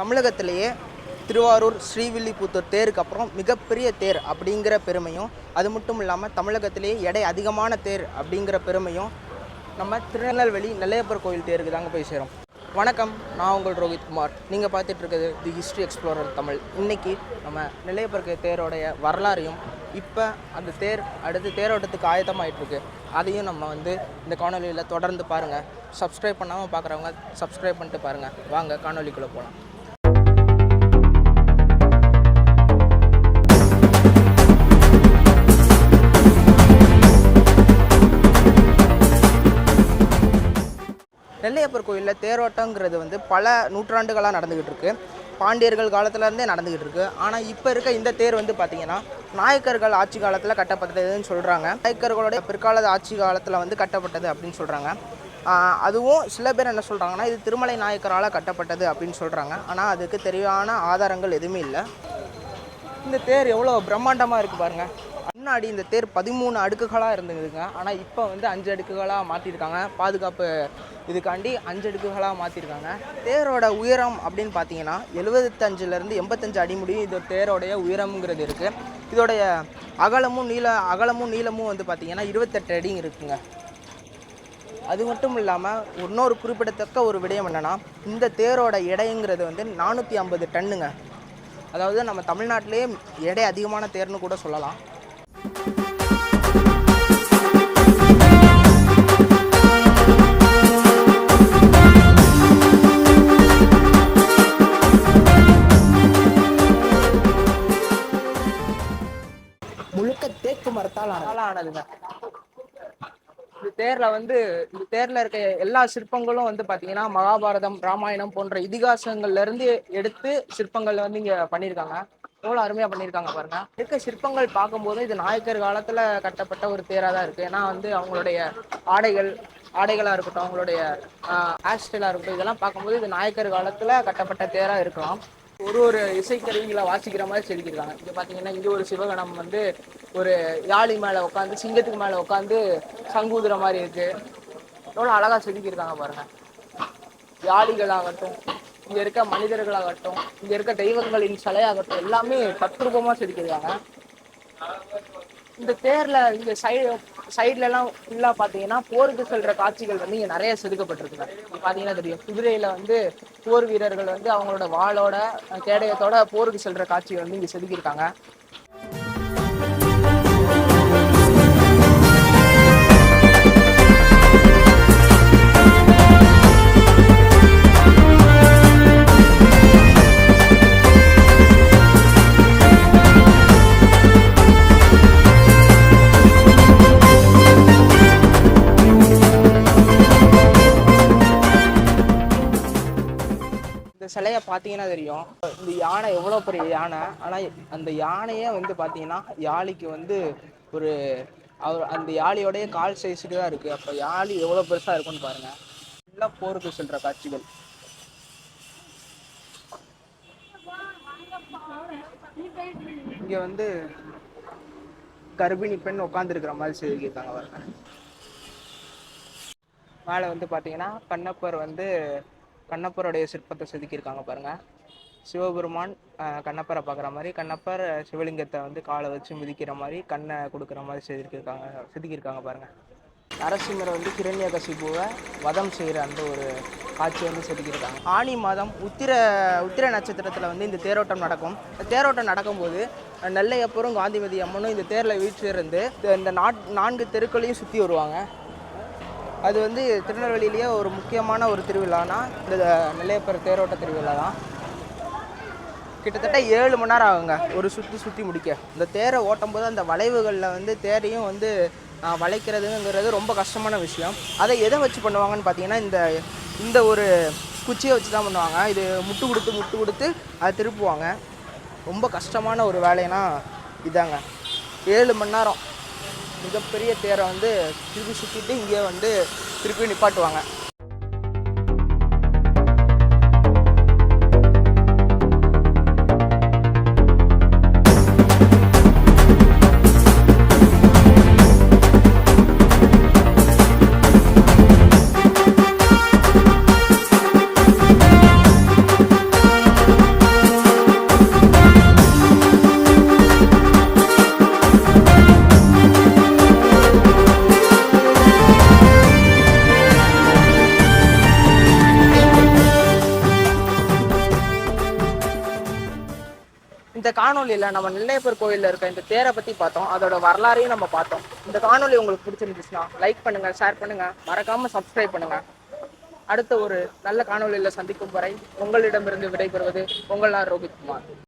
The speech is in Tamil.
தமிழகத்திலேயே திருவாரூர் ஸ்ரீவில்லிபுத்தூர் தேருக்கு அப்புறம் மிகப்பெரிய தேர் அப்படிங்கிற பெருமையும் அது மட்டும் இல்லாமல் தமிழகத்திலேயே எடை அதிகமான தேர் அப்படிங்கிற பெருமையும் நம்ம திருநெல்வேலி நெல்லையப்பர் கோயில் தேருக்கு தாங்க போய் சேரும். வணக்கம் நான் உங்கள் ரோஹித் குமார். நீங்கள் பார்த்துட்டு இருக்கிறது தி ஹிஸ்ட்ரி எக்ஸ்ப்ளோரர் தமிழ். இன்றைக்கி நம்ம நெல்லையப்பர் தேரோடைய வரலாறையும் இப்போ அந்த தேர் அடுத்து தேரோட்டத்துக்கு ஆயத்தமாகிட்டுருக்கு அதையும் நம்ம வந்து இந்த காணொலியில் தொடர்ந்து பாருங்கள் சப்ஸ்கிரைப் பண்ணாமல் பார்க்குறவங்க சப்ஸ்கிரைப் பண்ணிட்டு பாருங்கள் வாங்க காணொலிக்குள்ளே போகலாம் நெல்லையப்பர் கோயிலில் தேரோட்டங்கிறது வந்து பல நூற்றாண்டுகளாக நடந்துக்கிட்டு இருக்குது பாண்டியர்கள் காலத்துலேருந்தே நடந்துக்கிட்டு இருக்குது ஆனால் இப்போ இருக்க இந்த தேர் வந்து பார்த்தீங்கன்னா நாயக்கர்கள் ஆட்சி காலத்தில் கட்டப்பட்டதுன்னு சொல்கிறாங்க நாயக்கர்களுடைய பிற்கால ஆட்சி காலத்தில் வந்து கட்டப்பட்டது அப்படின்னு சொல்கிறாங்க அதுவும் சில பேர் என்ன சொல்கிறாங்கன்னா இது திருமலை நாயக்கரால் கட்டப்பட்டது அப்படின்னு சொல்கிறாங்க ஆனால் அதுக்கு தெளிவான ஆதாரங்கள் எதுவுமே இல்லை. இந்த தேர் எவ்வளோ பிரம்மாண்டமாக இருக்குது பாருங்கள் முன்னாடி இந்த தேர் பதிமூணு அடுக்குகளாக இருந்ததுங்க. ஆனால் இப்போ வந்து அஞ்சு அடுக்குகளாக மாற்றிருக்காங்க பாதுகாப்பு இதுக்காண்டி அஞ்சு அடுக்குகளாக மாற்றிருக்காங்க தேரோட உயரம் அப்படின்னு பார்த்தீங்கன்னா எழுபத்தஞ்சிலேருந்து எண்பத்தஞ்சு அடி முடியும். இது தேரோடைய உயரம்ங்கிறது இருக்குது இதோடைய அகலமும் நீள அகலமும் நீளமும் வந்து பார்த்திங்கன்னா இருபத்தெட்டு அடி இருக்குங்க. அது மட்டும் இல்லாமல் இன்னொரு குறிப்பிடத்தக்க ஒரு விடயம் என்னென்னா இந்த தேரோட எடைங்கிறது வந்து நானூற்றி ஐம்பது டன்னுங்க. அதாவது நம்ம தமிழ்நாட்டிலே எடை அதிகமான தேர்னு கூட சொல்லலாம். ஆனதுங்க இந்த தேர்ல வந்து இந்த தேர்ல இருக்க எல்லா சிற்பங்களும் வந்து பாத்தீங்கன்னா மகாபாரதம் ராமாயணம் போன்ற இதிகாசங்கள்ல இருந்து எடுத்து சிற்பங்கள் வந்து இங்க பண்ணியிருக்காங்க எவ்வளவு அருமையா பண்ணியிருக்காங்க பாருங்க. இருக்க சிற்பங்கள் பார்க்கும்போது இது நாயக்கர் காலத்துல கட்டப்பட்ட ஒரு தேரா தான் இருக்கு. ஏன்னா வந்து அவங்களுடைய ஆடைகள் ஆடைகளா இருக்கட்டும் அவங்களுடைய ஆஸ்டலாக இருக்கட்டும் இதெல்லாம் பார்க்கும்போது இது நாயக்கர் காலத்துல கட்டப்பட்ட தேரா இருக்கலாம். ஒரு ஒரு இசைக்கருவிகளை வாசிக்கிற மாதிரி செதுக்கியிருக்காங்க இங்க பாத்தீங்கன்னா இங்க ஒரு சிவகணம் வந்து ஒரு யாழி மேல உட்காந்து சிங்கத்துக்கு மேல உட்காந்து சங்கூதுற மாதிரி இருக்கு. எவ்வளவு அழகா செதுக்கியிருக்காங்க பாருங்க. யாழிகளாகட்டும் இங்க இருக்க மனிதர்களாகட்டும் இங்க இருக்க தெய்வங்களின் சிலையாகட்டும் எல்லாமே தத்ரூபமா செதுக்கியிருக்காங்க இந்த தேர்ல இங்க சைடு சைட்ல எல்லாம் ஃபுல்லா பாத்தீங்கன்னா போருக்கு செல்ற காட்சிகள் வந்து இங்க நிறைய செதுக்கப்பட்டிருக்குங்க பாத்தீங்கன்னா தெரியும். குதிரையில வந்து போர் வீரர்கள் வந்து அவங்களோட வாளோட கேடயத்தோட போருக்கு செல்ற காட்சிகள் வந்து இங்க செதுக்கியிருக்காங்க. சிலையை பார்த்தீங்கன்னா தெரியும். இந்த யானை எவ்வளோ பெரிய யானை? ஆனால் அந்த யானையே வந்து பார்த்தீங்கன்னா யாழிக்கு வந்து ஒரு அவர் அந்த யாழியோடைய கால் சைஸுக்கு தான் இருக்குது அப்போ யாழி எவ்வளோ பெருசாக இருக்கும்னு பாருங்கள் ஃபுல்லாக போருக்கு சொல்கிற காட்சிகள். இங்கே வந்து கர்ப்பிணி பெண் உட்காந்துருக்கிற மாதிரி செதுக்கியிருக்காங்க பாருங்க. மேலே வந்து பார்த்தீங்கன்னா கண்ணப்பர் வந்து கண்ணப்பருடைய சிற்பத்தை செதுக்கியிருக்காங்க பாருங்கள் சிவபெருமான் கண்ணப்பரை பார்க்குற மாதிரி கண்ணப்பர் சிவலிங்கத்தை வந்து காலை வச்சு மிதிக்கிற மாதிரி கண்ணை கொடுக்குற மாதிரி செதுக்கியிருக்காங்க செதுக்கியிருக்காங்க பாருங்கள் நரசிம்மரை வந்து கிரண்யகசிபுவை வதம் செய்கிற அந்த ஒரு காட்சி வந்து செதுக்கியிருக்காங்க. ஆனி மாதம் உத்திர உத்திர நட்சத்திரத்தில் வந்து இந்த தேரோட்டம் நடக்கும். இந்த தேரோட்டம் நடக்கும்போது நெல்லையப்பரும் காந்திமதி அம்மனும் இந்த தேரில் வீட்டிலிருந்து இந்த நாட் நான்கு தெருக்களையும் சுற்றி வருவாங்க. அது வந்து திருநெல்வேலியிலேயே ஒரு முக்கியமான ஒரு திருவிழானா இந்த நெல்லையப்பர் தேரோட்ட திருவிழா தான். கிட்டத்தட்ட ஏழு மணி நேரம் ஆகுங்க ஒரு சுற்றி சுற்றி முடிக்க. இந்த தேரை ஓட்டும் போது அந்த வளைவுகளில் வந்து தேரையும் வந்து வளைக்கிறதுங்கிறது ரொம்ப கஷ்டமான விஷயம். அதை எதை வச்சு பண்ணுவாங்கன்னு பார்த்தீங்கன்னா இந்த இந்த ஒரு குச்சியை வச்சு தான் பண்ணுவாங்க. இது முட்டு கொடுத்து முட்டு கொடுத்து அதை திருப்புவாங்க. ரொம்ப கஷ்டமான ஒரு வேலைன்னா இதாங்க. ஏழு மணி நேரம். மிகப்பெரிய தேரை வந்து திருப்பி சுற்றிட்டு இங்கே வந்து திருப்பி நிப்பாட்டுவாங்க. இந்த காணொலியில் நம்ம நெல்லையப்பர் கோயிலில் இருக்க இந்த தேரை பற்றி பார்த்தோம். அதோட வரலாறையும் நம்ம பார்த்தோம். இந்த காணொலி உங்களுக்கு பிடிச்சிருந்துச்சுன்னா லைக் பண்ணுங்கள் ஷேர் பண்ணுங்கள் மறக்காமல் சப்ஸ்கிரைப் பண்ணுங்கள் அடுத்த ஒரு நல்ல காணொலியில் சந்திக்கும் வரை உங்களிடமிருந்து விடைபெறுவது உங்கள் நான்